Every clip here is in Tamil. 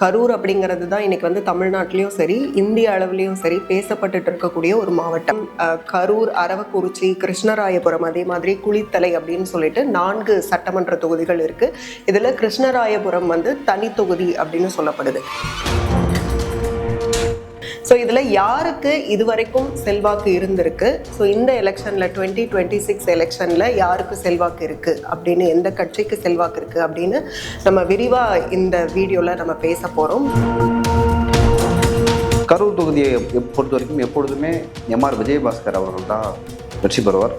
கரூர் அப்படிங்கிறது தான் இன்னைக்கு வந்து தமிழ்நாட்டிலையும் சரி இந்திய அளவுலேயும் சரி பேசப்பட்டுட்டு இருக்கக்கூடிய ஒரு மாவட்டம். கரூர் அரவக்குறிச்சி கிருஷ்ணராயபுரம் அதே மாதிரி குளித்தலை அப்படின்னு சொல்லிட்டு நான்கு சட்டமன்ற தொகுதிகள் இருக்கு. இதில் கிருஷ்ணராயபுரம் வந்து தனி தொகுதி அப்படின்னு சொல்லப்படுது. ஸோ இதில் யாருக்கு இதுவரைக்கும் செல்வாக்கு இருந்திருக்கு? ஸோ இந்த எலெக்ஷனில் டுவெண்ட்டி டுவெண்ட்டி சிக்ஸ் எலெக்ஷனில் யாருக்கு செல்வாக்கு இருக்குது அப்படின்னு எந்த கட்சிக்கு செல்வாக்கு இருக்குது அப்படின்னு நம்ம விரிவாக இந்த வீடியோவில் நம்ம பேச போகிறோம் கரூர் தொகுதியை பொறுத்த வரைக்கும் எப்பொழுதுமே எம்ஆர் விஜயபாஸ்கர் அவர்கள் தான் வெற்றி பெறுவார்.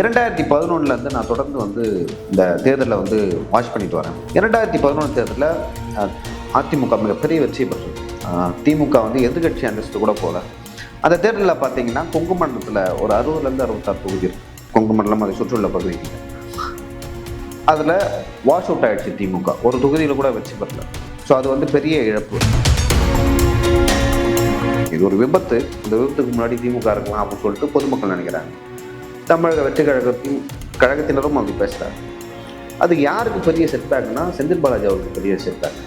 இரண்டாயிரத்தி பதினொன்னுல இருந்து நான் தொடர்ந்து வந்து இந்த தேர்தலில் வந்து வாட்ச் பண்ணிட்டு வரேன். இரண்டாயிரத்தி பதினொன்று தேர்தலில் அதிமுக மிகப்பெரிய வெற்றி பெற்றது திமுக வந்து எதிர்கட்சி அந்தஸ்து கூட போகல. அந்த தேர்தலில் பார்த்தீங்கன்னா கொங்கு மண்டலத்தில் ஒரு அறுபதுலேருந்து அறுபத்தாறு தொகுதி இருக்குது கொங்கு மண்டலம் அதை சுற்றுள்ள பகுதிகள். அதில் வாஷ் அவுட் ஆகிடுச்சு திமுக. ஒரு தொகுதியில் கூட வச்சு பெறல. ஸோ அது வந்து பெரிய இழப்பு. இது ஒரு விபத்து. இந்த விபத்துக்கு முன்னாடி திமுக இருக்கலாம் அப்படின்னு சொல்லிட்டு பொதுமக்கள் நினைக்கிறாங்க. தமிழக வெற்றி கழகத்தின் கழகத்தினரும் அப்படி பேசுகிறாங்க அது யாருக்கு பெரிய செட்பேக்னா செந்தில் பாலாஜி அவருக்கு பெரிய செட்பேக்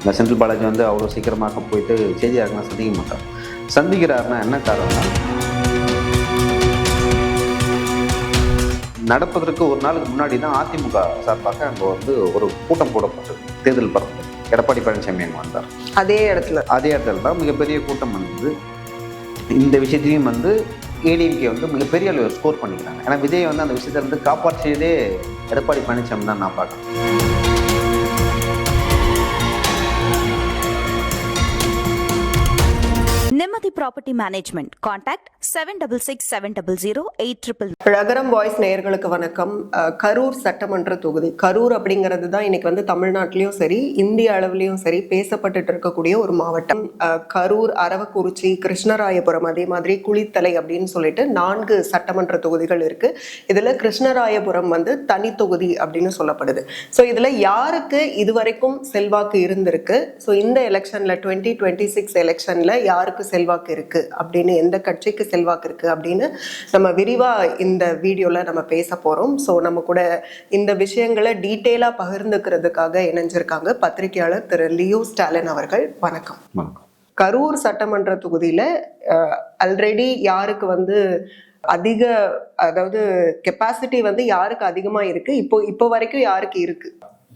இந்த செந்தில் பாலாஜி வந்து அவ்வளோ சீக்கிரமாக போயிட்டு செய்தியாளர்லாம் சந்திக்க மாட்டார். சந்திக்கிறாருன்னா என்ன காரணம்? நடப்பதற்கு ஒரு நாளுக்கு முன்னாடி தான் அதிமுக சார்பாக அங்கே வந்து ஒரு கூட்டம் போடப்பட்டது தேர்தல் பரப்பு. எடப்பாடி பழனிசாமி அங்கே வந்தார். அதே இடத்துல. அதே இடத்துல தான் மிகப்பெரிய கூட்டம் வந்தது. இந்த விஷயத்தையும் வந்து ஏடிஎம்கே வந்து மிகப்பெரிய அளவில் ஸ்கோர் பண்ணிக்கிறாங்க. ஏன்னா விஜய் வந்து அந்த விஷயத்தை வந்து காப்பாற்றியதே எடப்பாடி பழனிசாமி தான் நான் பார்க்குறேன். The Property Management. Contact seven double six seven double zero eight triple ரகரம் voice நேயர்களுக்கு வணக்கம். கரூர் சட்டமன்ற தொகுதி. கரூர் அப்படிங்கிறது தான் இன்னைக்கு வந்து தமிழ்நாட்டிலையும் சரி இந்திய அளவுலையும் சரி பேசப்பட்டுட்டு இருக்கக்கூடிய ஒரு மாவட்டம். கரூர் அரவக்குறிச்சி கிருஷ்ணராயபுரம் அதே மாதிரி குளித்தலை அப்படின்னு சொல்லிட்டு நான்கு சட்டமன்ற தொகுதிகள் இருக்கு. இதுல கிருஷ்ணராயபுரம் வந்து தனி தொகுதி அப்படின்னு சொல்லப்படுது. ஸோ இதுல யாருக்கு இதுவரைக்கும் செல்வாக்கு இருந்திருக்கு? ஸோ இந்த எலெக்ஷன்ல டுவெண்ட்டி டுவெண்ட்டி சிக்ஸ் எலெக்ஷன்ல யாருக்கு செல்வாக்கு இருக்கு? அப்படின்னு எந்த கட்சிக்கு செல்வாக்கு இருக்கு அப்படின்னு நம்ம விரிவா இந்த வீடியோல நம்ம பேச போறோம். ஸோ நம்ம கூட இந்த விஷயங்களை டீட்டெயிலா பகிர்ந்துக்கிறதுக்காக இணைஞ்சிருக்காங்க பத்திரிகையாளர் திரு லியோ ஸ்டாலின் அவர்கள். வணக்கம். வணக்கம். கரூர் சட்டமன்ற தொகுதியில ஆல்ரெடி யாருக்கு வந்து அதிக அதாவது கெப்பாசிட்டி வந்து யாருக்கு அதிகமா இருக்கு? இப்போ இப்போ வரைக்கும் யாருக்கு இருக்கு?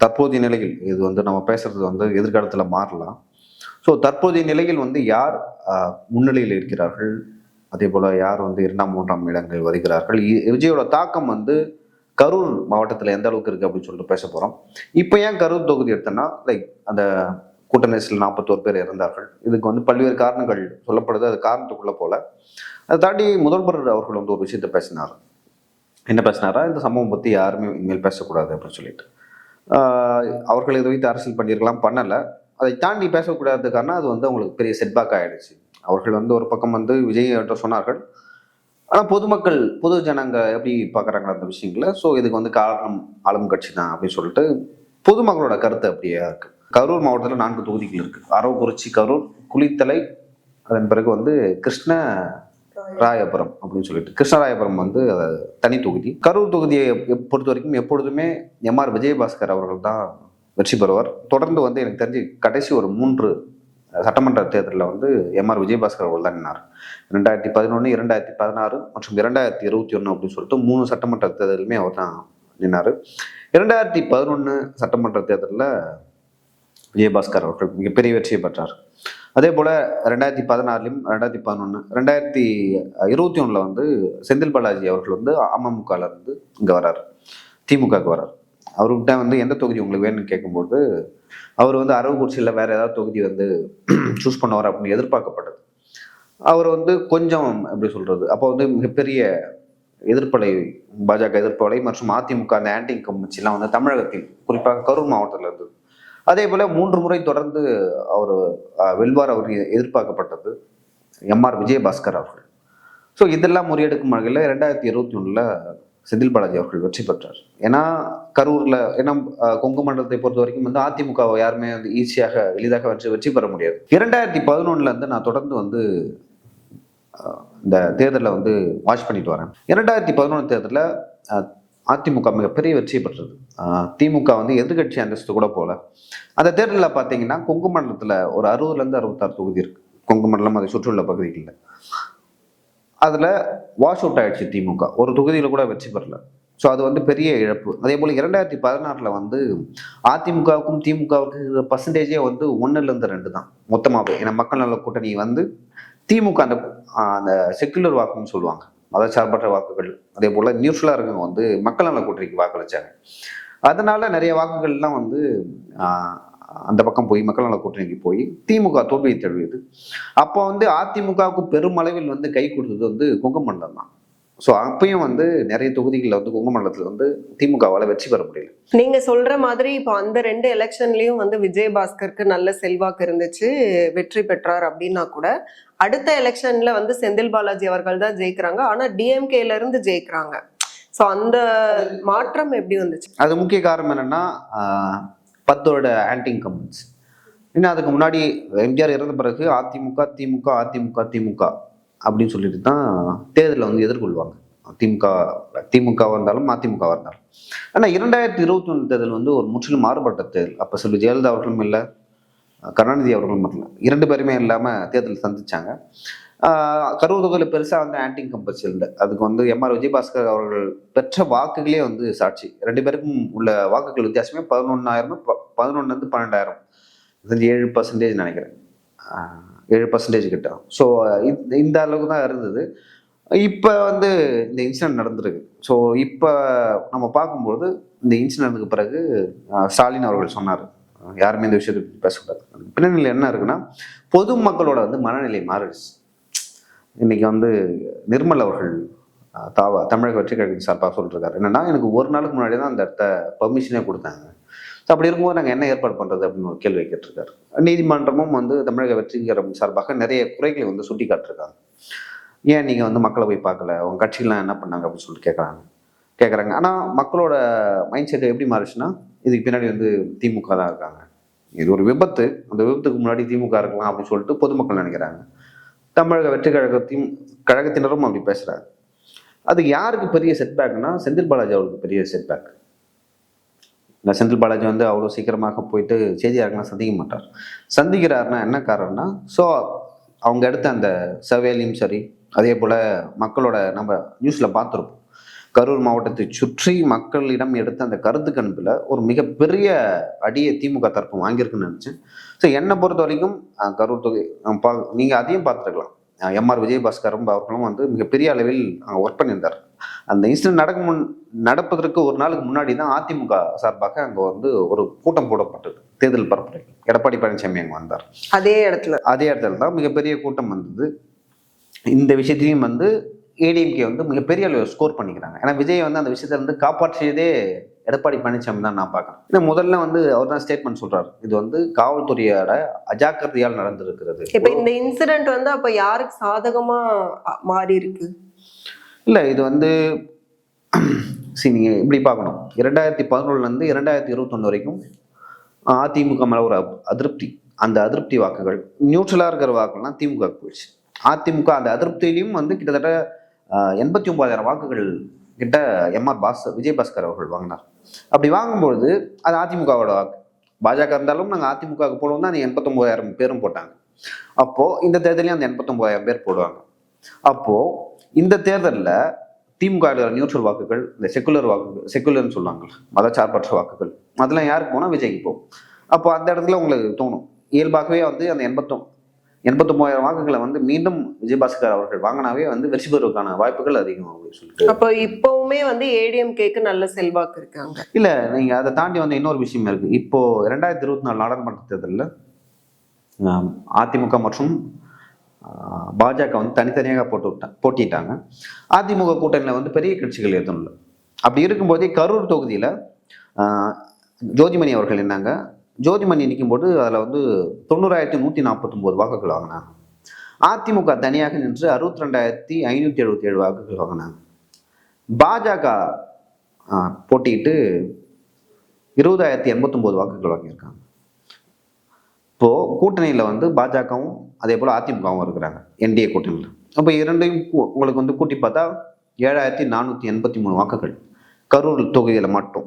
தற்போதைய நிலையில் இது வந்து நம்ம பேசுறது வந்து எதிர்காலத்தில் மாறலாம். ஸோ தற்போதைய நிலையில் வந்து யார் முன்னிலையில் இருக்கிறார்கள்? அதே போல் யார் வந்து இரண்டாம் மூன்றாம் இடங்கள் வருகிறார்கள்? இ- விஜயோட தாக்கம் வந்து கரூர் மாவட்டத்தில் எந்த அளவுக்கு இருக்குது அப்படின்னு சொல்லிட்டு பேச போகிறோம் இப்போ ஏன் கரூர் தொகுதி எடுத்தோன்னா லைக் அந்த கூட்ட நெரிசலில் நாற்பத்தோரு பேர் இறந்தார்கள். இதுக்கு வந்து பல்வேறு காரணங்கள் சொல்லப்படுது. அது காரணத்துக்குள்ளே போல. அதை தாண்டி முதல்வர் அவர்கள் வந்து ஒரு விஷயத்தை பேசினார். என்ன பேசினாரா? இந்த சம்பவம் பற்றி யாருமே இனிமேல் பேசக்கூடாது அப்படின்னு சொல்லிட்டு. அவர்கள் இதை வைத்து அரசியல் பண்ணியிருக்கலாம் பண்ணலை. அதை தாண்டி பேசக்கூடாததுக்கான அது வந்து அவங்களுக்கு பெரிய செட்பேக் ஆகிடுச்சு அவர்கள் வந்து ஒரு பக்கம் வந்து விஜய் என்று சொன்னார்கள். ஆனால் பொதுமக்கள் பொது ஜனங்க எப்படி பார்க்குறாங்க அந்த விஷயங்களை? ஸோ இதுக்கு வந்து காரணம் ஆளும் கட்சி தான் அப்படின்னு சொல்லிட்டு பொதுமக்களோட கருத்து அப்படியே இருக்குது கரூர் மாவட்டத்தில் நான்கு தொகுதிகள் இருக்குது அரவக்குறிச்சி கரூர் குளித்தலை அதன் பிறகு வந்து கிருஷ்ண ராயபுரம் அப்படின்னு சொல்லிட்டு. கிருஷ்ணராயபுரம் வந்து தனி தொகுதி. கரூர் தொகுதியை பொறுத்த வரைக்கும் எப்பொழுதுமே எம்ஆர் விஜயபாஸ்கர் அவர்கள் தான் வெற்றி பெறுவார். தொடர்ந்து வந்து எனக்கு தெரிஞ்சு கடைசி ஒரு மூன்று சட்டமன்ற தேர்தலில் வந்து எம்ஆர் விஜயபாஸ்கர் அவர்கள் தான் நின்னார். ரெண்டாயிரத்தி பதினொன்று இரண்டாயிரத்தி பதினாறு மற்றும் இரண்டாயிரத்தி இருபத்தி ஒன்று அப்படின்னு சொல்லிட்டு மூணு சட்டமன்ற தேர்தலுமே அவர் தான் நின்னார். இரண்டாயிரத்தி பதினொன்று சட்டமன்ற தேர்தலில் விஜயபாஸ்கர் அவர்கள் மிகப்பெரிய வெற்றியை பெற்றார். அதே போல் ரெண்டாயிரத்தி பதினாறுலையும் ரெண்டாயிரத்தி பதினொன்று ரெண்டாயிரத்தி இருபத்தி ஒன்றில் வந்து செந்தில் பாலாஜி அவர்கள் வந்து அமமுகல இருந்து இங்கே வரார் திமுகவுக்கு வரார் அவர்கிட்ட வந்து எந்த தொகுதி உங்களுக்கு வேணும்னு கேட்கும்போது அவர் வந்து அரவக்குறிச்சியில் வேற ஏதாவது தொகுதி வந்து சூஸ் பண்ணுவார் அப்படின்னு எதிர்பார்க்கப்பட்டது. அவர் வந்து கொஞ்சம் எப்படி சொல்றது அப்போ வந்து மிகப்பெரிய எதிர்ப்பலை பாஜக எதிர்ப்பலை மற்றும் அதிமுக அந்த ஆன்டி கம்யூனிஸ்ட்லாம் வந்து தமிழகத்தில் குறிப்பாக கரூர் மாவட்டத்தில் இருந்தது. அதே போல மூன்று முறை தொடர்ந்து அவர் வெல்வார் அவர் எதிர்பார்க்கப்பட்டது எம்ஆர் விஜயபாஸ்கர் அவர்கள். ஸோ இதெல்லாம் முறியெடுக்கும் வகையில் ரெண்டாயிரத்தி இருபத்தி ஒன்றில் செந்தில் பாலாஜி அவர்கள் வெற்றி பெற்றார். ஏன்னா கரூரில் ஏன்னா கொங்கு மண்டலத்தை பொறுத்த வரைக்கும் வந்து அதிமுகவை யாருமே வந்து ஈஸியாக எளிதாக வெற்றி வெற்றி பெற முடியாது. இரண்டாயிரத்தி பதினொன்னுல இருந்து நான் தொடர்ந்து வந்து இந்த தேர்தலில் வந்து வாட்ச் பண்ணிட்டு வரேன். இரண்டாயிரத்தி பதினொன்று தேர்தலில் அதிமுக மிகப்பெரிய வெற்றி பெற்றது. திமுக வந்து எதிர்கட்சி அந்தஸ்து கூட போல. அந்த தேர்தலில் பார்த்தீங்கன்னா கொங்கு மண்டலத்தில் ஒரு அறுபதுலேருந்து அறுபத்தாறு தொகுதி இருக்கு. கொங்கு மண்டலம் அதை சுற்றியுள்ள பகுதிகளில். அதில் வாஷ் அவுட் ஆயிடுச்சு திமுக. ஒரு தொகுதியில் கூட வெற்றி பெறல. ஸோ அது வந்து பெரிய இழப்பு. அதே போல் இரண்டாயிரத்தி பதினாறில் வந்து அதிமுகவுக்கும் திமுகவுக்கு பர்சன்டேஜே வந்து ஒன்றுலேருந்து ரெண்டு தான். மொத்தமாகவே ஏன்னா மக்கள் நல கூட்டணி வந்து திமுக அந்த அந்த செக்குலர் வாக்குன்னு சொல்லுவாங்க. மதச்சார்பற்ற வாக்குகள். அதே போல் நியூட்ரலாக இருக்கவங்க வந்து மக்கள் நல கூட்டணிக்கு வாக்களித்தாங்க அதனால நிறைய வாக்குகள்லாம் வந்து அந்த பக்கம் போய் மக்கள் நல கூட்டணிக்கு போய் திமுக தோல்வியை தழுவியது. அப்போ வந்து அதிமுகவுக்கு பெருமளவில் வந்து கை கொடுத்தது வந்து கொங்கு மண்டலம் தான். ஸோ அப்பயும் வந்து நிறைய தொகுதிகளில் வந்து கொங்கு மண்டலத்தில் வந்து திமுகவால் வெற்றி பெற முடியல. நீங்க சொல்ற மாதிரி இப்போ அந்த ரெண்டு எலெக்ஷன்லயும் வந்து விஜயபாஸ்கருக்கு நல்ல செல்வாக்கு இருந்துச்சு வெற்றி பெற்றார் அப்படின்னா கூட அடுத்த எலெக்ஷன்ல வந்து செந்தில் பாலாஜி அவர்கள் தான் ஜெயிக்கிறாங்க. ஆனா டிஎம்கேல இருந்து ஜெயிக்கிறாங்க. சோ அந்த மாற்றம் எப்படி வந்துச்சு? அது முக்கிய காரணம் என்னன்னா பத்தோட ஆன்டி இன்கம்பன்ஸ் இன்னும் அதுக்கு முன்னாடி எம்ஜிஆர் இறந்த பிறகு அதிமுக திமுக அதிமுக திமுக அப்படின்னு சொல்லிட்டு தான் தேர்தலில் வந்து எதிர்கொள்வாங்க. திமுக திமுகவாக இருந்தாலும் அதிமுகவாக இருந்தாலும். ஆனால் இரண்டாயிரத்தி இருபத்தி ஒன்று தேர்தல் வந்து ஒரு முற்றிலும் மாறுபட்ட தேர்தல். அப்போ சொல்லி ஜெயலலிதா அவர்களும் இல்லை கருணாநிதி அவர்களும் இல்லை. இரண்டு பேருமே இல்லாமல் தேர்தல் சந்திச்சாங்க. கரூர் தொகுதியில் பெருசாக வந்து ஆன்டிங் கம்பல்ஸ் இல்லை. அதுக்கு வந்து எம்ஆர் விஜயபாஸ்கர் அவர்கள் பெற்ற வாக்குகளே வந்து சாட்சி. ரெண்டு பேருக்கும் உள்ள வாக்குகள் வித்தியாசமே பதினொன்றாயிரம் பதினொன்றுலேருந்து பன்னெண்டாயிரம். இது ஏழு பர்சன்டேஜ் நினைக்கிறேன். ஏழு பர்சன்டேஜ் கிட்ட. ஸோ இந்த அளவுக்கு தான் இருந்தது. இப்போ வந்து இந்த இன்சிடென்ட் நடந்திருக்கு. ஸோ இப்போ நம்ம பார்க்கும்போது இந்த இன்சிடென்ட்டுக்கு பிறகு ஸ்டாலின் அவர்கள் சொன்னார். யாருமே இந்த விஷயத்தை பேசக்கூடாது. பின்னணியில் என்ன இருக்குன்னா பொதுமக்களோட வந்து மனநிலை மாறிடுச்சு. இன்னைக்கு வந்து நிர்மல் அவர்கள் தாவா தமிழக வெற்றி கழகத்தின் சார்பாக சொல்லிருக்காரு என்னன்னா எனக்கு ஒரு நாளுக்கு முன்னாடி தான் அந்த இடத்த பர்மிஷனே கொடுத்தாங்க. ஸோ அப்படி இருக்கும்போது நாங்கள் என்ன ஏற்பாடு பண்ணுறது அப்படின்னு ஒரு கேள்வி கேட்டிருக்காரு. நீதிமன்றமும் வந்து தமிழக வெற்றிகரம் சார்பாக நிறைய குறைகளை வந்து சுட்டி காட்டிருக்காங்க ஏன் நீங்கள் வந்து மக்களை போய் பார்க்கல? உங்கள் கட்சிகள்லாம் என்ன பண்ணாங்க அப்படின்னு சொல்லிட்டு கேட்குறாங்க கேட்குறாங்க ஆனால் மக்களோட மைண்ட் செட் எப்படி மாறுச்சுன்னா இதுக்கு பின்னாடி வந்து திமுக தான் இருக்காங்க. இது ஒரு விபத்து. அந்த விபத்துக்கு முன்னாடி திமுக இருக்கலாம் அப்படின்னு சொல்லிட்டு பொதுமக்கள் நினைக்கிறாங்க. தமிழக வெற்றி கழகத்தையும் கழகத்தினரும் அப்படி பேசுகிறாங்க அது யாருக்கு பெரிய செட்பேக்னா செந்தில் பாலாஜி அவருக்கு பெரிய செட்பேக் இந்த செந்தில் பாலாஜி வந்து அவ்வளோ சீக்கிரமாக போயிட்டு செய்தியாளர்கள்லாம் சந்திக்க மாட்டார். சந்திக்கிறாருன்னா என்ன காரணம்னா ஸோ அவங்க எடுத்த அந்த சர்வேலையும் சரி அதே போல் மக்களோட நம்ம நியூஸில் பார்த்துருப்போம். கரூர் மாவட்டத்தை சுற்றி மக்களிடம் எடுத்த அந்த கருத்து கணிப்பில் ஒரு மிகப்பெரிய அடியை திமுக தரப்பு வாங்கியிருக்குன்னு நினச்சேன். ஸோ என்னை பொறுத்த வரைக்கும் கரூர் தொகை பா நீங்கள் அதையும் பார்த்துருக்கலாம். எம்ஆர் விஜயபாஸ்கரும் அவர்களும் வந்து மிகப்பெரிய அளவில் அங்கே ஒர்க் பண்ணியிருந்தார். அந்த இன்சிடென்ட் நடக்கும் முன் நடப்பதற்கு ஒரு நாளுக்கு முன்னாடி தான் அதிமுக சார்பாக அங்கே வந்து ஒரு கூட்டம் போடப்பட்டது. தேர்தல் பரப்புரை எடப்பாடி பழனிசாமி அங்கே வந்தார். அதே இடத்துல. அதே இடத்துல தான் மிகப்பெரிய கூட்டம் வந்தது. இந்த விஷயத்தையும் வந்து ஏடிஎம்கே வந்து மிகப்பெரிய அளவில் ஸ்கோர் பண்ணிக்கிறாங்க. ஏன்னா விஜய் வந்து அந்த விஷயத்தை வந்து காப்பாற்றியதே எடப்பாடி பழனிசாமி தான் நான் பார்க்குறேன். ஏன்னா முதல்ல வந்து அவர் தான் ஸ்டேட்மெண்ட் சொல்றாரு. இது வந்து காவல்துறையோட அஜாக்கிரதையால் நடந்திருக்கிறது. இப்ப இந்த இன்சிடென்ட் வந்து அப்ப யாருக்கு சாதகமா மாறி இருக்கு இல்லை இது வந்து சரி நீங்கள் இப்படி பார்க்கணும். இரண்டாயிரத்தி பதினொன்றுலேருந்து இரண்டாயிரத்தி இருபத்தொன்று வரைக்கும் அதிமுக மேலே ஒரு அதிருப்தி. அந்த அதிருப்தி வாக்குகள் நியூட்ரலாக இருக்கிற வாக்குகள்லாம் திமுக போயிடுச்சு. அதிமுக அந்த அதிருப்தியிலையும் வந்து கிட்டத்தட்ட எண்பத்தி ஒன்பதாயிரம் வாக்குகள் கிட்ட எம்ஆர் பாஸ் விஜயபாஸ்கர் அவர்கள் வாங்கினார். அப்படி வாங்கும்பொழுது அது அதிமுகவோட வாக்கு. பாஜக இருந்தாலும் நாங்கள் அதிமுகவுக்கு போடுவோம் தான் அந்த எண்பத்தொம்போதாயிரம் பேரும் போட்டாங்க. அப்போது இந்த தேர்தலையும் அந்த எண்பத்தொம்போதாயிரம் பேர் போடுவாங்க. அப்போது இந்த தேர்தலில் திமுக நியூட்ரல் வாக்குகள் இந்த செக்குலர் வாக்குகள் செக்குலர்னு சொல்லுவாங்கல்ல மதச்சார்பற்ற வாக்குகள் அதெல்லாம் யாருக்கு போனால் விஜய்க்கு போகும். அப்போ அந்த இடத்துல உங்களுக்கு தோணும். இயல்பாகவே வந்து அந்த எண்பத்தொம் எண்பத்தொம்போதாயிரம் வாக்குகளை வந்து மீண்டும் விஜயபாஸ்கர் அவர்கள் வாங்கினாவே வந்து வெற்றி பெறுவதற்கான வாய்ப்புகள் அதிகம் அப்படின்னு சொல்லிட்டு. அப்ப இப்பவுமே வந்து ஏடிஎம்கேக்கு நல்ல செல்வாக்கு இருக்காங்க. இல்லை நீங்கள் அதை தாண்டி வந்து இன்னொரு விஷயம் இருக்குது இப்போ ரெண்டாயிரத்தி இருபத்தி நாலு நாடாளுமன்ற தேர்தலில் அதிமுக மற்றும் பாஜக வந்து தனித்தனியாக போட்டு விட்டாங்க போட்டிட்டாங்க அதிமுக கூட்டணியில் வந்து பெரிய கட்சிகள் எதுவும் இல்லை அப்படி இருக்கும்போதே கரூர் தொகுதியில் ஜோதிமணி அவர்கள் என்னங்க ஜோதிமணி நிற்கும்போது அதில் வந்து தொண்ணூறாயிரத்தி நூற்றி நாற்பத்தொம்போது வாக்குகள் வாங்கினாங்க அதிமுக தனியாக நின்று அறுபத்தி ரெண்டாயிரத்தி ஐநூற்றி எழுபத்தி ஏழு வாக்குகள் வாங்கினாங்க பாஜக ஆ, போட்டியிட்டு இருபதாயிரத்தி எண்பத்தொம்போது வாக்குகள் வாங்கியிருக்காங்க. இப்போது கூட்டணியில் வந்து பாஜகவும் அதே போல் அதிமுகவும் இருக்கிறாங்க என்டிஏ கூட்டணியில். அப்போ இரண்டையும் உங்களுக்கு வந்து கூட்டி பார்த்தா ஏழாயிரத்தி நானூற்றி எண்பத்தி மூணு வாக்குகள் கரூர் தொகுதியில் மட்டும்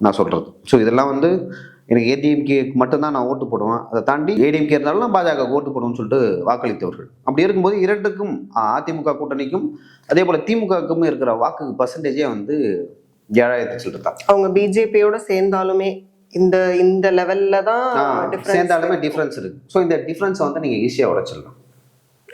நான் சொல்கிறது ஸோ இதெல்லாம் வந்து எனக்கு ஏடிஎம்கே மட்டும்தான் நான் ஓட்டு போடுவேன். அதை தாண்டி ஏடிஎம்கே இருந்தாலும் நான் பாஜக ஓட்டு போடுவேன்னு சொல்லிட்டு வாக்களித்தவர்கள். அப்படி இருக்கும்போது இரண்டுக்கும் அதிமுக கூட்டணிக்கும் அதே போல் திமுகவுக்கும் இருக்கிற வாக்கு பர்சன்டேஜே வந்து ஏழாயிரத்தி சில்லறை தான். அவங்க பிஜேபியோட சேர்ந்தாலுமே இந்த இந்த லெவல்ல தான் சேர்ந்தாலுமே டிஃப்ரென்ஸ் இருக்கு. ஸோ இந்த டிஃப்ரென்ஸை வந்து நீங்கள் ஈஸியாக உடைச்சிடலாம்.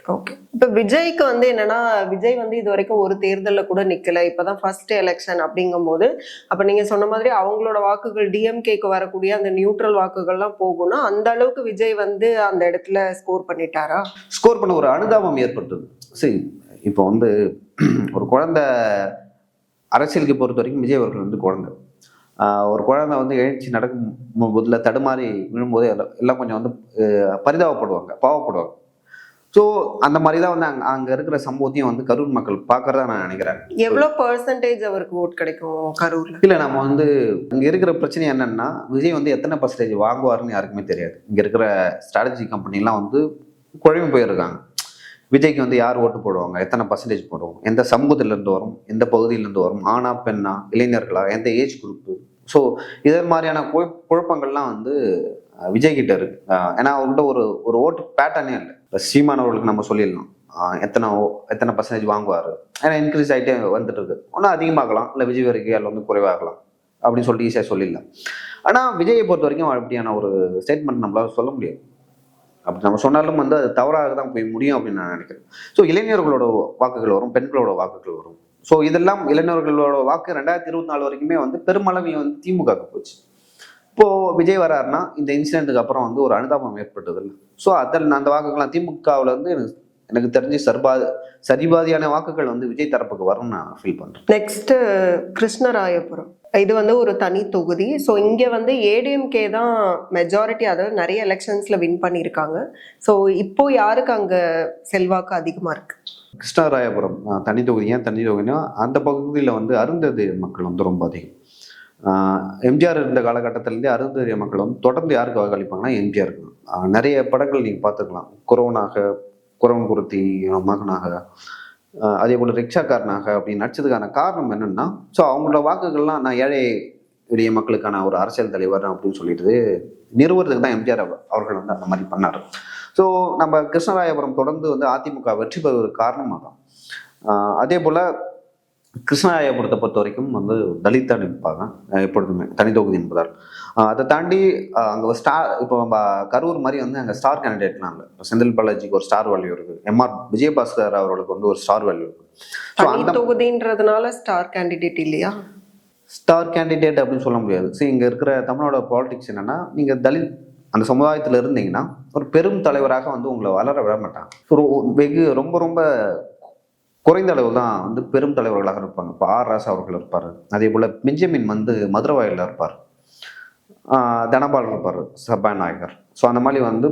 ஓகே இப்போ விஜய்க்கு வந்து என்னன்னா விஜய் வந்து இது வரைக்கும் ஒரு தேர்தலில் கூட நிற்கல இப்போதான் ஃபர்ஸ்ட் எலெக்ஷன் அப்படிங்கும்போது அப்போ நீங்கள் சொன்ன மாதிரி அவங்களோட வாக்குகள் டிஎம்கேக்கு வரக்கூடிய அந்த நியூட்ரல் வாக்குகள்லாம் போகும்னா அந்த அளவுக்கு விஜய் வந்து அந்த இடத்துல ஸ்கோர் பண்ணிட்டாரா? ஸ்கோர் பண்ண ஒரு அனுதாபம் ஏற்பட்டது. சரி இப்போ வந்து ஒரு குழந்தை அரசியலுக்கு பொறுத்த வரைக்கும் விஜய் அவர்கள் வந்து குழந்தை. ஒரு குழந்தை வந்து எழுச்சி நடக்கும் போதில் தடுமாறி விழும்போது எல்லாம் எல்லாம் கொஞ்சம் வந்து பரிதாபப்படுவாங்க பாவப்படுவாங்க. ஸோ அந்த மாதிரி தான் வந்து அங்கே அங்கே இருக்கிற சம்பவத்தையும் வந்து கரூர் மக்கள் பார்க்கறதா நான் நினைக்கிறேன். எவ்வளவு பர்சன்டேஜ் அவருக்கு ஓட் கிடைக்கும் கரூர்ல? இல்லை நம்ம வந்து இங்கே இருக்கிற பிரச்சனை என்னன்னா விஜய் வந்து எத்தனை பர்சன்டேஜ் வாங்குவாருன்னு யாருக்குமே தெரியாது. இங்கே இருக்கிற ஸ்ட்ராட்டஜி கம்பெனிலாம் வந்து குழம்பு போயிருக்காங்க. விஜய்க்கு வந்து யார் ஓட்டு போடுவாங்க? எத்தனை பர்சன்டேஜ் போடுவோம் எந்த சமூகத்திலேருந்து வரும்? எந்த பகுதியிலேருந்து வரும்? ஆணா பெண்ணா இளைஞர்களா? எந்த ஏஜ் குரூப்பு ஸோ இதன் மாதிரியான குழப் குழப்பங்கள்லாம் வந்து அஹ், விஜய் கிட்ட இருக்கு ஏன்னா அவர்கிட்ட ஒரு ஒரு ஓட்டு பேட்டர்னே இல்லை. சீமான் அவர்களுக்கு நம்ம சொல்லிடலாம். எத்தனை எத்தனை பர்சன்டேஜ் வாங்குவார்? ஏன்னா இன்க்ரீஸ் ஆகிட்டே வந்துட்டு இருக்கு. ஒன்றும் அதிகமாகலாம் இல்லை விஜய் வரைக்கும் அதில் வந்து குறைவாகலாம் அப்படின்னு சொல்லிட்டு ஈஸியாக சொல்லிடலாம். ஆனால் விஜயை பொறுத்த வரைக்கும் அப்படியான ஒரு ஸ்டேட்மெண்ட் நம்மளால் சொல்ல முடியாது. அப்படி நம்ம சொன்னாலும் வந்து அது தவறாக தான் போய் முடியும் அப்படின்னு நான் நினைக்கிறேன். ஸோ இளைஞர்களோட வாக்குகள் வரும் பெண்களோட வாக்குகள் வரும். ஸோ இதெல்லாம் இளைஞர்களோட வாக்கு ரெண்டாயிரத்தி இருபத்தி நாலு வரைக்குமே வந்து பெருமளவில் வந்து திமுகவுக்கு போச்சு. இப்போ விஜய் வராருன்னா இந்த இன்சிடென்ட்டுக்கு அப்புறம் வந்து ஒரு அனுதாபம் ஏற்பட்டது இல்லை ஸோ அதில் அந்த வாக்குகள்லாம் திமுகவில் வந்து எனக்கு எனக்கு தெரிஞ்சு சர்பா சரிபாதியான வாக்குகள் வந்து விஜய் தரப்புக்கு வரும்னு நான் ஃபீல் பண்ணுறேன் நெக்ஸ்ட் கிருஷ்ணராயபுரம். இது வந்து ஒரு தனி தொகுதி. ஸோ இங்க வந்து ஏடிஎம்கே தான் மெஜாரிட்டி அதாவது நிறைய எலெக்ஷன்ஸ்ல வின் பண்ணியிருக்காங்க. ஸோ இப்போ யாருக்கு அங்க செல்வாக்கு அதிகமா இருக்கு? கிருஷ்ணராயபுரம் தனி தொகுதி. ஏன் தனி தொகுதினா அந்த பகுதியில் வந்து அருந்ததி மக்கள் வந்து ரொம்ப அதிகம். எம்ஜிஆர் இருந்த காலகட்டத்திலேருந்தே அருந்ததிய மக்கள் வந்து தொடர்ந்து யாருக்கு வாக்களிப்பாங்கன்னா எம்ஜிஆருக்கு நிறைய படங்கள் நீங்கள் பார்த்துக்கலாம் குரோனாக குரவன் குருத்தி மகனாக அதே போல் ரிக்ஷாக்காரனாக அப்படின்னு நடிச்சதுக்கான காரணம் என்னென்னா ஸோ அவங்களோட வாக்குகள்லாம் நான் ஏழை எளிய மக்களுக்கான ஒரு அரசியல் தலைவர் அப்படின்னு சொல்லிட்டு நிறுவனத்துக்கு தான் எம்ஜிஆர் அவர்கள் வந்து அந்த மாதிரி பண்ணார். ஸோ நம்ம கிருஷ்ணராயபுரம் தொடர்ந்து வந்து அதிமுக வெற்றி பெறுவதற்கு காரணமாக தான் அதே போல் கிருஷ்ணராயபுரத்தை பொறுத்த வரைக்கும் வந்து தலித்தா நிற்பாங்க எப்பொழுதுமே தனி தொகுதி என்பதால். அதை தாண்டி அங்கே ஸ்டார் இப்போ நம்ம கரூர் மாதிரி வந்து அங்கே ஸ்டார் கேண்டிடேட்லாம் இல்லை. இப்போ செந்தில் பாலாஜிக்கு ஒரு ஸ்டார் வேல்யூ இருக்குது எம்ஆர் விஜயபாஸ்கர் அவர்களுக்கு வந்து ஒரு ஸ்டார் வேல்யூ இருக்குது ஸோ தனி அந்த தொகுதின்றதுனால ஸ்டார் கேண்டிடேட் இல்லையா? ஸ்டார் கேண்டிடேட் அப்படின்னு சொல்ல முடியாது. சரி இங்கே இருக்கிற தமிழோட பாலிடிக்ஸ் என்னன்னா நீங்கள் தலித் அந்த சமுதாயத்தில் இருந்தீங்கன்னா ஒரு பெரும் தலைவராக வந்து உங்களை வளர விட மாட்டாங்க. ஒரு வெகு ரொம்ப ரொம்ப குறைந்த அளவு தான் வந்து பெரும் தலைவர்களாக இருப்பாங்க. இப்போ ஆர் ராசா அவர்கள் இருப்பார். அதே போல் பெஞ்சமின் வந்து மதுரவாயில் இருப்பார். தனபால் இருப்பார் சபாநாயகர். ஸோ அந்த மாதிரி வந்து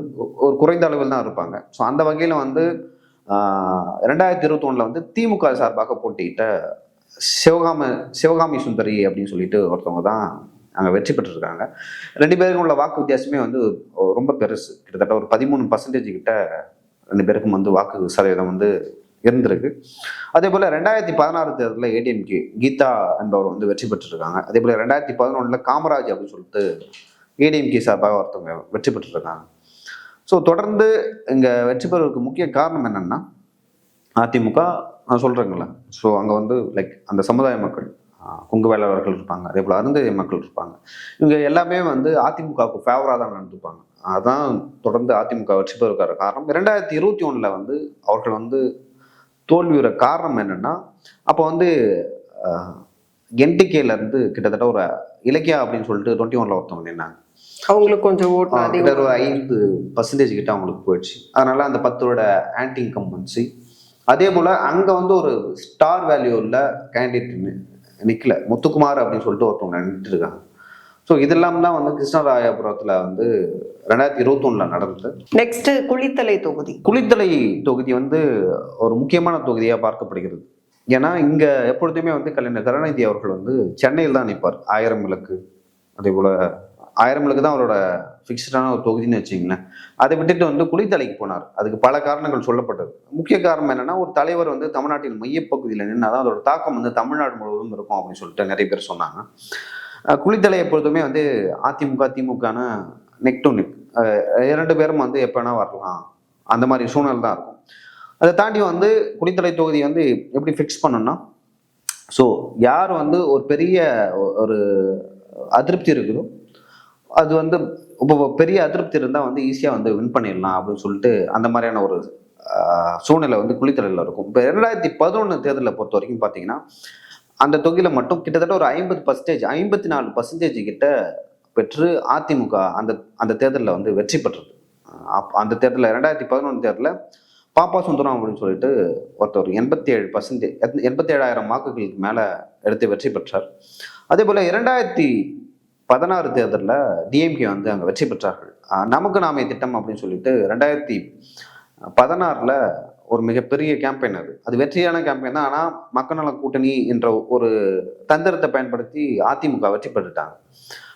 ஒரு குறைந்த அளவில் தான் இருப்பாங்க. ஸோ அந்த வகையில் வந்து ரெண்டாயிரத்தி இருபத்தொன்னில் வந்து திமுக சார்பாக போட்டியிட்ட சிவகாம சிவகாமி சுந்தரி அப்படின்னு சொல்லிட்டு ஒருத்தவங்க தான் அங்கே வெற்றி பெற்றிருக்காங்க. ரெண்டு பேருக்கும் உள்ள வாக்கு வித்தியாசமே வந்து ரொம்ப பெருசு. கிட்டத்தட்ட ஒரு பதிமூணு பர்சன்டேஜ் கிட்ட ரெண்டு பேருக்கும் வந்து வாக்கு சதவீதம் வந்து இருந்திருக்கு. அதே போல் ரெண்டாயிரத்தி பதினாறு தேர்தலில் ஏடிஎம்கே கீதா என்பவர் வந்து வெற்றி பெற்றிருக்காங்க. அதே போல் ரெண்டாயிரத்தி பதினொன்றில் காமராஜ் அப்படின்னு சொல்லிட்டு ஏடிஎம்கே சார்பாக ஒருத்தவங்க வெற்றி பெற்றிருக்காங்க. ஸோ தொடர்ந்து இங்கே வெற்றி பெறுவதற்கு முக்கிய காரணம் என்னென்னா அதிமுக நான் சொல்கிறேங்களே ஸோ அங்கே வந்து லைக் அந்த சமுதாய மக்கள் ஆஹ் கொங்கு வேளாளர்கள் இருப்பாங்க. அதே போல் அருந்ததி மக்கள் இருப்பாங்க. இவங்க எல்லாமே வந்து அதிமுகவுக்கு ஃபேவராக தான் நடந்துப்பாங்க. அதான் தொடர்ந்து அதிமுக வெற்றி பெறுவதற்கான காரணம். இரண்டாயிரத்தி இருபத்தி ஒன்றில் வந்து அவர்கள் வந்து தோல்வியுற காரணம் என்னன்னா அப்போ வந்து என்டிகேல இருந்து கிட்டத்தட்ட ஒரு இலக்கியா அப்படின்னு சொல்லிட்டு டுவெண்ட்டி ஒன்ல ஒருத்தவங்க நின்னாங்க. அவங்களுக்கு கொஞ்சம் ஓட்டு ஒரு ஐந்து பர்சன்டேஜ் கிட்ட அவங்களுக்கு போயிடுச்சு. அதனால அந்த பத்தோட ஆன்டி இன்கம்பன்சி அதே போல அங்க வந்து ஒரு ஸ்டார் வேல்யூ உள்ள கேண்டிடேட் நிக்கல. முத்துக்குமார் அப்படின்னு சொல்லிட்டு ஒருத்தவங்க நின்றுட்டு இருக்காங்க. ஸோ இதெல்லாம் தான் வந்து கிருஷ்ணராயபுரத்துல வந்து ரெண்டாயிரத்தி இருபத்தொன்னுல நடந்தது. நெக்ஸ்ட் குளித்தலை தொகுதி. குளித்தலை தொகுதி வந்து ஒரு முக்கியமான தொகுதியாக பார்க்கப்படுகிறது. ஏன்னா இங்க எப்பொழுதுமே வந்து கலைஞர் கருணாநிதி அவர்கள் வந்து சென்னையில் தான் நிற்பார். ஆயிரம் விளக்கு அதே போல ஆயிரம்களுக்கு தான் அவரோட ஃபிக்ஸ்டான ஒரு தொகுதின்னு வச்சுங்களேன் அதை விட்டுட்டு வந்து குளித்தலைக்கு போனார். அதுக்கு பல காரணங்கள் சொல்லப்பட்டது. முக்கிய காரணம் என்னன்னா ஒரு தலைவர் வந்து தமிழ்நாட்டின் மையப்பகுதியில் நின்னாதான் அதோட தாக்கம் வந்து தமிழ்நாடு முழுவதும் இருக்கும் அப்படின்னு சொல்லிட்டு நிறைய பேர் சொன்னாங்க. அஹ் குளித்தலை எப்பொழுதுமே வந்து அதிமுக திமுகன நெக் டு நெக் இரண்டு பேரும் வந்து எப்போ வரலாம். அந்த மாதிரி சூழ்நிலை தான் இருக்கும். அதை தாண்டி வந்து குளித்தலை தொகுதி வந்து எப்படி ஃபிக்ஸ் பண்ணணும்னா ஸோ யார் வந்து ஒரு பெரிய ஒரு அதிருப்தி இருக்குதோ அது வந்து இப்போ பெரிய அதிருப்தி இருந்தால் வந்து ஈஸியாக வந்து வின் பண்ணிடலாம் அப்படின்னு சொல்லிட்டு அந்த மாதிரியான ஒரு சூழ்நிலை வந்து குளித்தலையில் இருக்கும். இப்போ ரெண்டாயிரத்தி பதினொன்று தேர்தலில் பொறுத்த வரைக்கும் பார்த்தீங்கன்னா அந்த தொகுதியில் மட்டும் கிட்டத்தட்ட ஒரு ஐம்பது பர்சன்டேஜ் ஐம்பத்தி நாலு பர்சன்டேஜ் கிட்ட பெற்று அதிமுக அந்த அந்த தேர்தலில் வந்து வெற்றி பெற்றது. அப் அந்த தேர்தலில் ரெண்டாயிரத்தி பதினொன்று தேர்தலில் பாப்பா சுந்தரம் அப்படின்னு சொல்லிட்டு ஒருத்தர் எண்பத்தி ஏழு பர்சன்டேஜ் எண்பத்தி ஏழாயிரம் வாக்குகளுக்கு மேலே எடுத்து வெற்றி பெற்றார். அதே போல் இரண்டாயிரத்தி பதினாறு தேர்தலில் டிஎம்கே வந்து அங்கே வெற்றி பெற்றார்கள். நமக்கு நாமே திட்டம் அப்படின்னு சொல்லிட்டு ரெண்டாயிரத்தி பதினாறில் ஒரு மிகப்பெரிய கேம்பெயின் அது. அது வெற்றியான கேம்பெயின் தான். ஆனால் மக்கள் நல கூட்டணி என்ற ஒரு தந்திரத்தை பயன்படுத்தி அதிமுக வெற்றி பெற்றுட்டாங்க.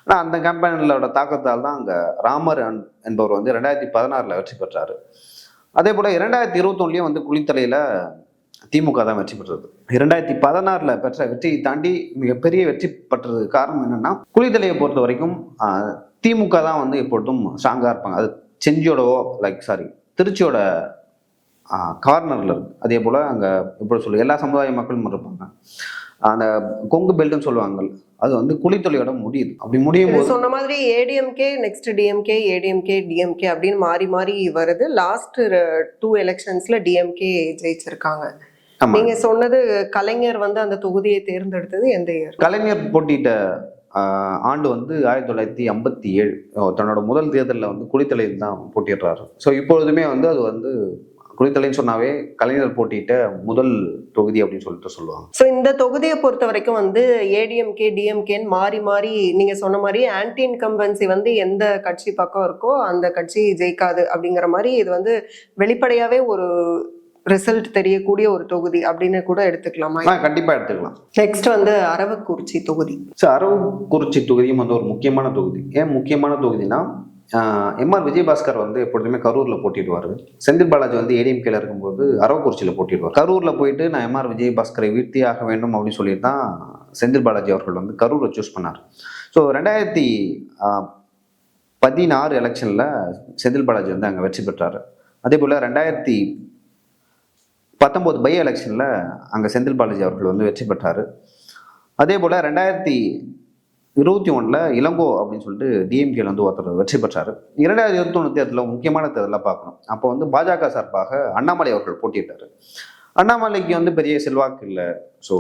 ஆனால் அந்த கேம்பெயினோட தாக்கத்தால் தான் அங்கே ராமர் என்பவர் வந்து ரெண்டாயிரத்தி பதினாறில் வெற்றி பெற்றார். அதே போல் இரண்டாயிரத்தி இருபத்தொன்னுலேயும் வந்து குளித்தலையில் திமுக தான் வெற்றி பெற்றது. இரண்டாயிரத்தி பதினாறில் பெற்ற வெற்றியை தாண்டி மிகப்பெரிய வெற்றி பெற்றதுக்கு காரணம் என்னென்னா குளித்தலையை பொறுத்த வரைக்கும் திமுக தான் வந்து எப்பொழுதும் ஸ்ட்ராங்காக இருப்பாங்க. அது செஞ்சியோடவோ லைக் சாரி திருச்சியோட கார்னரில் இருக்கு. அதே போல் அங்கே எப்படி சொல்லு எல்லா சமுதாய மக்களும் இருப்பாங்க. அந்த கொங்கு பெல்ட்னு சொல்லுவாங்க அது வந்து குளித்தொலையோட முடியுது. அப்படி முடியும் போது சொன்ன மாதிரி ADMK next DMK ADMK DMK அப்படின்னு மாறி மாறி வருது. லாஸ்ட் டூ எலெக்ஷன்ஸ்ல டிஎம்கே ஜெயிச்சிருக்காங்க. நீங்க சொன்னது கலைஞர் வந்து அந்த தொகுதியை தேர்ந்தெடுத்தது எந்த இயர் கலைஞர் போட்டியிட்ட ஆண்டு வந்து ஆயிரத்தி தொள்ளாயிரத்தி ஐம்பத்தி ஏழு. தன்னோட முதல் தேர்தலில் வந்து குளித்தலையில் தான் போட்டியிடுறாரு. ஸோ இப்பொழுதுமே வந்து அது வந்து குளித்தலைன்னு சொன்னாவே கலைஞர் போட்டியிட்ட முதல் தொகுதி அப்படின்னு சொல்லிட்டு சொல்லுவாங்க. ஸோ இந்த தொகுதியை பொறுத்த வரைக்கும் வந்து ஏடிஎம்கே டிஎம்கேன்னு மாறி மாறி நீங்க சொன்ன மாதிரி ஆன்டி இன்கம்பன்சி வந்து எந்த கட்சி பக்கம் இருக்கோ அந்த கட்சி ஜெயிக்காது அப்படிங்கிற மாதிரி இது வந்து வெளிப்படையாவே ஒரு ரிசல்ட் தெரியக்கூடிய ஒரு தொகுதி அப்படின்னு கூட எடுத்துக்கலாமா? ஆ கண்டிப்பாக எடுத்துக்கலாம். நெக்ஸ்ட் வந்து அரவக்குறிச்சி தொகுதி. ஸோ அரவக்குறிச்சி தொகுதியும் வந்து ஒரு முக்கியமான தொகுதி. ஏன் முக்கியமான தொகுதினா எம்ஆர் விஜயபாஸ்கர் வந்து எப்பொழுதுமே கரூரில் போட்டிடுவார் செந்தில் பாலாஜி வந்து ஏடிஎம்கேல இருக்கும்போது அரவக்குறிச்சியில் போட்டிடுவார் கரூரில் போயிட்டு நான் எம்ஆர் விஜயபாஸ்கரை வீழ்த்தி ஆக வேண்டும் அப்படின்னு சொல்லி தான் செந்தில் பாலாஜி அவர்கள் வந்து கரூரை சூஸ் பண்ணார். ஸோ ரெண்டாயிரத்தி பதினாறு எலெக்ஷனில் செந்தில் பாலாஜி வந்து அங்கே வெற்றி பெற்றார். அதே போல் ரெண்டாயிரத்தி பத்தொம்போது பை எலெக்ஷனில் அங்கே செந்தில் பாலாஜி அவர்கள் வந்து வெற்றி பெற்றார். அதே போல் ரெண்டாயிரத்தி இருபத்தி ஒன்றில் இளங்கோ அப்படின்னு சொல்லிட்டு டிஎம்கேல வந்து ஒருத்தர் வெற்றி பெற்றார். இரண்டாயிரத்தி இருபத்தொன்று தேர்தலில் முக்கியமான தேர்தலில் பார்க்கணும். அப்போ வந்து பாஜக சார்பாக அண்ணாமலை அவர்கள் போட்டியிட்டார். அண்ணாமலைக்கு வந்து பெரிய செல்வாக்கு இல்லை. ஸோ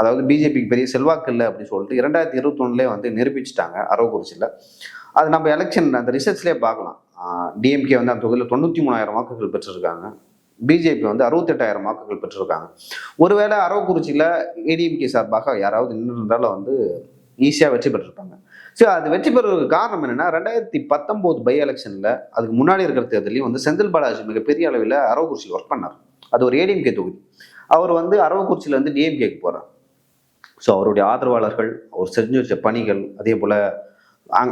அதாவது பிஜேபிக்கு பெரிய செல்வாக்கு இல்லை அப்படின்னு சொல்லிட்டு இரண்டாயிரத்தி இருபத்தொன்னுலேயே வந்து நிரூபிச்சிட்டாங்க அரவக்குறிச்சியில் அது நம்ம எலெக்ஷன் அந்த ரிசர்ச்லேயே பார்க்கலாம். டிஎம்கே வந்து அந்த தொகுதியில் தொண்ணூற்றி மூணாயிரம் வாக்குகள் பெற்றிருக்காங்க. பிஜேபி வந்து அறுபத்தெட்டாயிரம் வாக்குகள் பெற்றிருக்காங்க. ஒருவேளை அரவக்குறிச்சியில் ஏடிஎம்கே சார்பாக யாராவது நின்று இருந்தாலும் வந்து ஈஸியாக வெற்றி பெற்றிருப்பாங்க. ஸோ அது வெற்றி பெறுவதற்கு காரணம் என்னென்னா ரெண்டாயிரத்தி பத்தொம்போது பை எலெக்ஷனில் அதுக்கு முன்னாடி இருக்கிற தேர்தலையும் வந்து செந்தில் பாலாஜி மிகப்பெரிய அளவில் அரவக்குறிச்சி ஒர்க் பண்ணார். அது ஒரு ஏடிஎம்கே தொகுதி. அவர் வந்து அரவக்குறிச்சியில் வந்து டிஎம்கேக்கு போகிறார் ஸோ அவருடைய ஆதரவாளர்கள் அவர் செஞ்சு வச்ச பணிகள் அதே போல்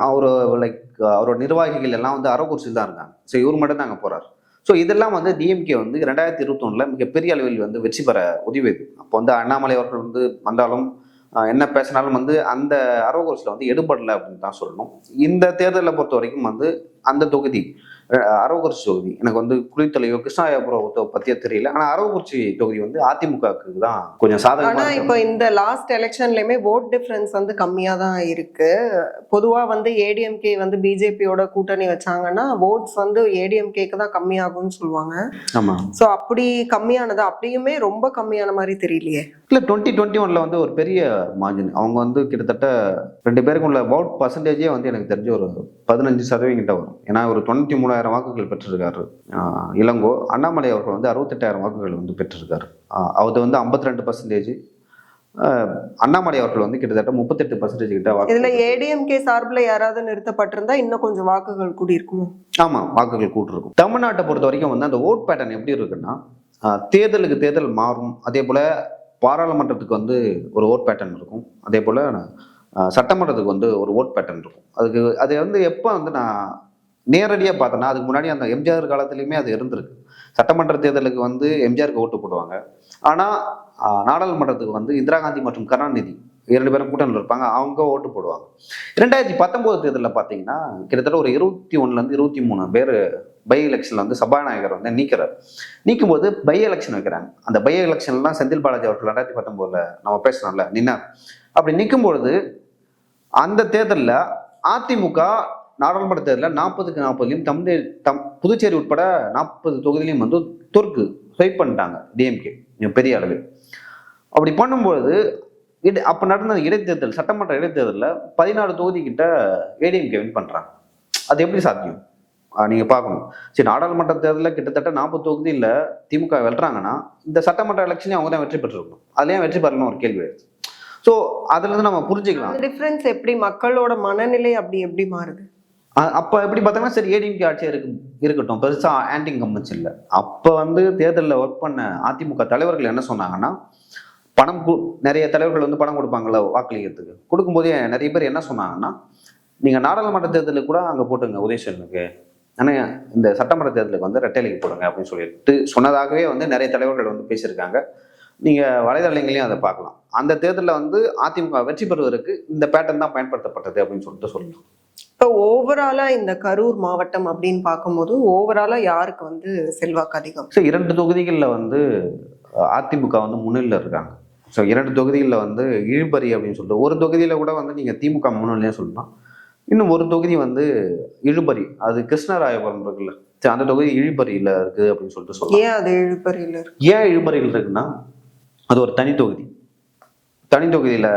அவர் லைக் அவரோட நிர்வாகிகள் எல்லாம் வந்து அரவக்குறிச்சியில் தான் இருக்காங்க ஸோ இவர் மட்டும் தான் அங்கே போகிறார் ஸோ இதெல்லாம் வந்து டிஎம்கே வந்து ரெண்டாயிரத்தி இருபத்தொன்னில் மிகப்பெரிய அளவில் வந்து வெற்றி பெற உதவியது அப்போ வந்து அண்ணாமலை அவர்கள் வந்து வந்தாலும் என்ன பேசினாலும் வந்து அந்த அரவக்குறிச்சியில் வந்து எடுபடலை அப்படின்னு தான் சொல்லணும். இந்த தேர்தலை பொறுத்த வரைக்கும் வந்து அந்த தொகுதி அரவக்குறிச்சி தொகுதி எனக்கு வந்து குளித்தலையோ கிருஷ்ணாயபுரத்தை பற்றியே தெரியல. ஆனால் அரவக்குறிச்சி தொகுதி வந்து அதிமுகவுக்கு தான் கொஞ்சம் ஆனா சாதகமாக இப்போ இந்த லாஸ்ட் எலெக்ஷன்லயுமே ஓட் டிஃபரன்ஸ் வந்து கம்மியா தான் இருக்கு. பொதுவா வந்து ஏடிஎம்கே வந்து பிஜேபியோட கூட்டணி வச்சாங்கன்னா ஓட்ஸ் வந்து ஏடிஎம்கேக்கு தான் கம்மியாகும்னு சொல்லுவாங்க. ஆமாம் சோ அப்படி கம்மியானது? அப்படியுமே ரொம்ப கம்மியான மாதிரி தெரியலையே. இல்லை டுவெண்ட்டி டுவெண்ட்டி ஒனில் வந்து ஒரு பெரிய மார்ஜின் அவங்க வந்து கிட்டத்தட்ட ரெண்டு பேருக்கு உள்ள ஓட் பர்சன்டேஜே வந்து எனக்கு தெரிஞ்ச ஒரு பதினஞ்சு சதவீதம் கிட்ட வரும். ஏன்னா ஒரு தொண்ணூற்றி மூணாயிரம் வாக்குகள் பெற்றிருக்காரு. இளங்கோ. அண்ணாமலை அவர்கள் வந்து அறுபத்தெட்டாயிரம் வாக்குகள் வந்து பெற்றிருக்காரு. அவர் வந்து ஐம்பத்தி ரெண்டு பர்சன்டேஜ் அண்ணாமலை அவர்கள் வந்து கிட்டத்தட்ட முப்பத்தெட்டு பர்சன்டேஜ் கிட்ட வாக்கு இதுல ஏடிஎம்கே சார்பில் யாராவது நிறுத்தப்பட்டிருந்தா இன்னும் கொஞ்சம் வாக்குகள் கூடி இருக்குமோ ஆமாம் வாக்குகள் கூட்டிருக்கும். தமிழ்நாட்டை பொறுத்த வரைக்கும் வந்து அந்த ஓட் பேட்டர்ன் எப்படி இருக்குன்னா தேர்தலுக்கு தேர்தல் மாறும். அதே போல் பாராளுமன்றத்துக்கு வந்து ஒரு ஓட் பேட்டர்ன் இருக்கும். அதே போல் சட்டமன்றத்துக்கு வந்து ஒரு ஓட் பேட்டர்ன் இருக்கும். அதுக்கு அது வந்து எப்போ வந்து நான் நேரடியாக பார்த்தோன்னா அதுக்கு முன்னாடி அந்த எம்ஜிஆர் காலத்துலேயுமே அது இருந்திருக்கு. சட்டமன்ற தேர்தலுக்கு வந்து எம்ஜிஆருக்கு ஓட்டு போடுவாங்க. ஆனால் நாடாளுமன்றத்துக்கு வந்து இந்திரா காந்தி மற்றும் கருணாநிதி இரண்டு பேரும் கூட்டணியில் இருப்பாங்க. அவங்க ஓட்டு போடுவாங்க. ரெண்டாயிரத்தி பத்தொம்போது தேர்தலில் பார்த்தீங்கன்னா கிட்டத்தட்ட ஒரு இருபத்தி ஒன்றுலேருந்து இருபத்தி மூணு பேர் பை எலெக்ஷனில் வந்து சபாநாயகர் வந்து நீக்கிறார். நீக்கும்போது பை எலெக்ஷன் வைக்கிறாங்க. அந்த பை எலெக்ஷன்லாம் செந்தில் பாலாஜி அவர்கள் ரெண்டாயிரத்தி பத்தொம்போதில் நம்ம பேசணும்ல நின்னார். அப்படி நிற்கும் பொழுது அந்த தேர்தலில் அதிமுக நாடாளுமன்ற தேர்தலில் நாற்பதுக்கு நாற்பதுலையும் தமிழ் தம் புதுச்சேரி உட்பட நாற்பது தொகுதியிலையும் வந்து தொற்கு ஸ்வைப் பண்ணிட்டாங்க டிஎம்கே பெரிய அளவில். அப்படி பண்ணும்பொழுது இட அப்போ நடந்த இடைத்தேர்தல் சட்டமன்ற இடைத்தேர்தலில் பதினாறு தொகுதி கிட்ட ஏடிஎம்கே வின் பண்ணுறாங்க அது எப்படி சாத்தியம்? நீங்கள் பார்க்கணும். சரி நாடாளுமன்ற தேர்தலில் கிட்டத்தட்ட நாற்பது தொகுதியில் திமுக வெல்றாங்கன்னா இந்த சட்டமன்ற எலெக்ஷனே அவங்க தான் வெற்றி பெற்றிருக்கணும். அதுலேயும் வெற்றி பெறணும் ஒரு கேள்வி எழுது. ஸோ அதுலேருந்து நம்ம புரிஞ்சுக்கலாம். டிஃப்ரென்ஸ் எப்படி மக்களோட மனநிலை அப்படி எப்படி மாறுது? அப்போ எப்படி பார்த்தோம்னா சரி ஏடிஎம்கே ஆட்சியாக இருக்கு இருக்கட்டும். பெருசாக ஆன்டி இன்கம்பன்ஸ் இல்லை. அப்போ வந்து தேர்தலில் ஒர்க் பண்ண அதிமுக தலைவர்கள் என்ன சொன்னாங்கன்னா பணம் கு- நிறைய தலைவர்கள் வந்து பணம் கொடுப்பாங்கல்ல வாக்களிக்கிறதுக்கு. கொடுக்கும்போதே நிறைய பேர் என்ன சொன்னாங்கன்னா நீங்கள் நாடாளுமன்ற தேர்தலுக்கு கூட அங்கே போட்டுங்க உதயசனுக்கு ஆனால் இந்த சட்டமன்ற தேர்தலுக்கு வந்து ரெட்டைலைக்கு போடுங்க அப்படின்னு சொல்லிட்டு சொன்னதாகவே வந்து நிறைய தலைவர்கள் வந்து பேசியிருக்காங்க. நீங்க வலைதளங்களையும் அதை பார்க்கலாம். அந்த தேர்தலில் வந்து அதிமுக வெற்றி பெறுவதற்கு இந்த பேட்டர்ன் தான் பயன்படுத்தப்பட்டது அப்படின்னு சொல்லிட்டு சொல்லலாம் இப்போ ஓவராலா இந்த கரூர் மாவட்டம் அப்படின்னு பார்க்கும்போது ஓவராலா யாருக்கு வந்து செல்வாக்கு அதிகம்? ஸோ இரண்டு தொகுதிகளில் வந்து அதிமுக வந்து முன்னிலையில் இருக்காங்க. ஸோ இரண்டு தொகுதிகளில் வந்து இழுபறி அப்படின்னு சொல்லிட்டு ஒரு தொகுதியில் கூட வந்து நீங்கள் திமுக முன்னிலையே சொல்லலாம். இன்னும் ஒரு தொகுதி வந்து இழுபறி அது கிருஷ்ணராயபுரம் இருக்குல்ல. அந்த தொகுதி இழுபறியில் இருக்குது அப்படின்னு சொல்லிட்டு சொல்லலாம். ஏன் அது இழுபறியில இருக்கு? ஏன் இழுபறியில் இருக்குன்னா அது ஒரு தனி தொகுதி. தனி தொகுதியில்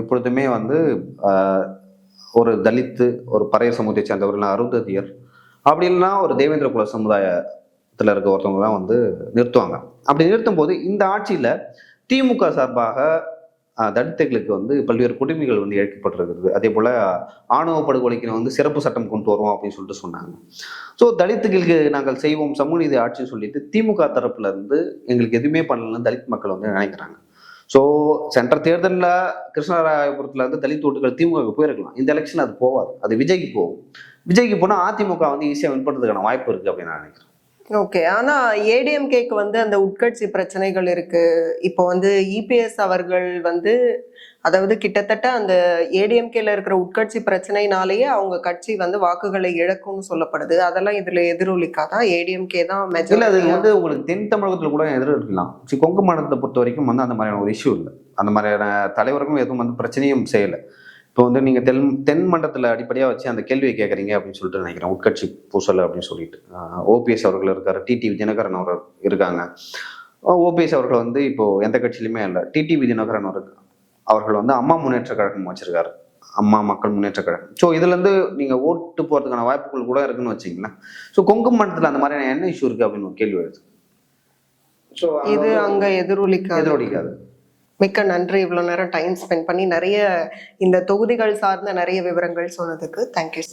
எப்பொழுதுமே வந்து ஒரு தலித்து ஒரு பறைய சமூகத்தை சேர்ந்தவர்கள் அருந்ததியர் அப்படி இல்லைன்னா ஒரு தேவேந்திர குல சமுதாயத்தில் இருக்க ஒருத்தவங்க தான் வந்து நிறுத்துவாங்க. அப்படி நிறுத்தும் போது இந்த ஆட்சியில் திமுக சார்பாக தலித்துகளுக்கு வந்து பல்வேறு குடிமைகள் வந்து இழைக்கப்பட்டிருக்கிறது அதே போல் ஆணவ படுகொலைக்கு வந்து சிறப்பு சட்டம் கொண்டு வருவோம் அப்படின்னு சொல்லிட்டு சொன்னாங்க. ஸோ தலித்துகளுக்கு நாங்கள் செய்வோம் சமூக நீதி ஆட்சின்னு சொல்லிட்டு திமுக தரப்புல இருந்து எங்களுக்கு எதுவுமே பண்ணலன்னு தலித் மக்கள் வந்து நினைக்கிறாங்க. ஸோ சென்ற தேர்தலில் கிருஷ்ணராயபுரத்தில் வந்து தலித் ஓட்டுகள் திமுக போயிருக்கலாம். இந்த எலெக்ஷன் அது போகாது அது விஜய்க்கு போகும். விஜய்க்கு போனால் அதிமுக வந்து ஈஸியாக வின் பண்ணுறதுக்கான வாய்ப்பு இருக்குது அப்படின்னு நான் நினைக்கிறேன். ஓகே ஆனா ஏடிஎம்கேக்கு வந்து அந்த உட்கட்சி பிரச்சனைகள் இருக்கு. இப்போ வந்து இபிஎஸ் அவர்கள் வந்து அதாவது கிட்டத்தட்ட அந்த ஏடிஎம்கேல இருக்கிற உட்கட்சி பிரச்சனைனாலேயே அவங்க கட்சி வந்து வாக்குகளை இழக்கும்னு சொல்லப்படுது. அதெல்லாம் இதுல எதிரொலிக்காதான் ஏடிஎம்கே தான் இல்லை அது வந்து உங்களுக்கு தென் தமிழகத்தில் கூட எதிரொலிக்கலாம். இருக்கலாம் கொங்கு மாநிலத்தை பொறுத்த வரைக்கும் வந்து அந்த மாதிரியான ஒரு இஷ்யூ இல்லை. அந்த மாதிரியான தலைவர்களும் எதுவும் வந்து பிரச்சனையும் செய்யலை. இப்போ வந்து நீங்கள் தென் தென் மண்டலத்தில் அடிப்படையாக வச்சு அந்த கேள்வியை கேட்குறீங்க அப்படின்னு சொல்லிட்டு நினைக்கிறேன். உட்கட்சி பூசல் அப்படின்னு சொல்லிட்டு. ஓபிஎஸ் அவர்கள் இருக்காரு டிடிவி தினகரன் அவர் இருக்காங்க. ஓபிஎஸ் அவர்கள் வந்து இப்போ எந்த கட்சியிலுமே இல்லை டிடிவி தினகரன் அவர் அவர்கள் வந்து அம்மா முன்னேற்ற கழகம் வச்சிருக்காரு. அம்மா மக்கள் முன்னேற்ற கழகம். ஸோ இதுலேருந்து நீங்கள் ஓட்டு போகிறதுக்கான வாய்ப்புகள் கூட இருக்குன்னு வச்சிங்களேன் ஸோ கொங்கு மண்டலத்தில் அந்த மாதிரியான என்ன இஷ்யூ இருக்குது அப்படின்னு ஒரு கேள்வி வருது. ஸோ இது அங்க எதிரொலிக்காது. எதிரொலிக்காது. மிக்க நன்றி இவ்வளோ நேரம் டைம் ஸ்பெண்ட் பண்ணி நிறைய இந்த தொகுதிகள் சார்ந்த நிறைய விவரங்கள் சொன்னதுக்கு. தேங்க்யூ